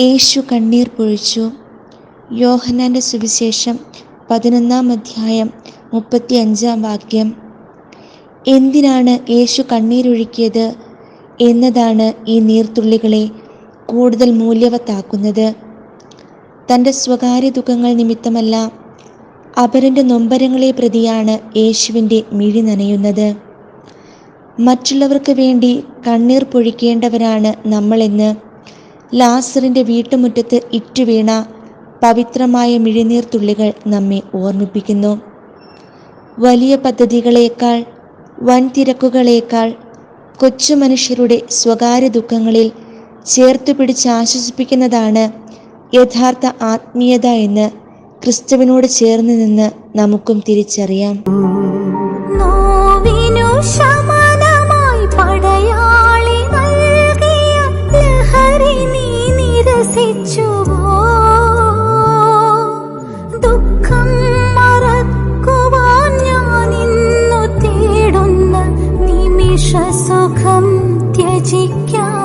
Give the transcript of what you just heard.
യേശു കണ്ണീർ പൊഴിച്ചു. യോഹനാന്റെ സുവിശേഷം പതിനൊന്നാം അധ്യായം മുപ്പത്തി അഞ്ചാം വാക്യം. എന്തിനാണ് യേശു കണ്ണീരൊഴുക്കിയത് എന്നതാണ് ഈ നീർത്തുള്ളികളെ കൂടുതൽ മൂല്യവത്താക്കുന്നത്. തന്റെ സ്വകാര്യ ദുഃഖങ്ങൾ നിമിത്തമല്ല അപരന്റെ നൊമ്പരങ്ങളെ പ്രതിയാണ് യേശുവിന്റെ മിഴി നനയുന്നത്. മറ്റുള്ളവർക്ക് വേണ്ടി കണ്ണീർ പൊഴിക്കേണ്ടവരാണ് നമ്മളെന്ന് ലാസറിന്റെ വീട്ടുമുറ്റത്ത് ഇറ്റുവീണ പവിത്രമായ മിഴിനീർ തുള്ളികൾ നമ്മെ ഓർമ്മിപ്പിക്കുന്നു. വലിയ പദ്ധതികളേക്കാൾ വൻതിരക്കുകളേക്കാൾ കൊച്ചു മനുഷ്യരുടെ സ്വകാര്യ ദുഃഖങ്ങളിൽ ചേർത്തു പിടിച്ച് ആശ്വസിപ്പിക്കുന്നതാണ് യഥാർത്ഥ ആത്മീയത എന്ന് ക്രിസ്തുവിനോട് ചേർന്ന് നിന്ന് നമുക്കും തിരിച്ചറിയാം. നോവിനു സുഖം ത്യജിക്ക.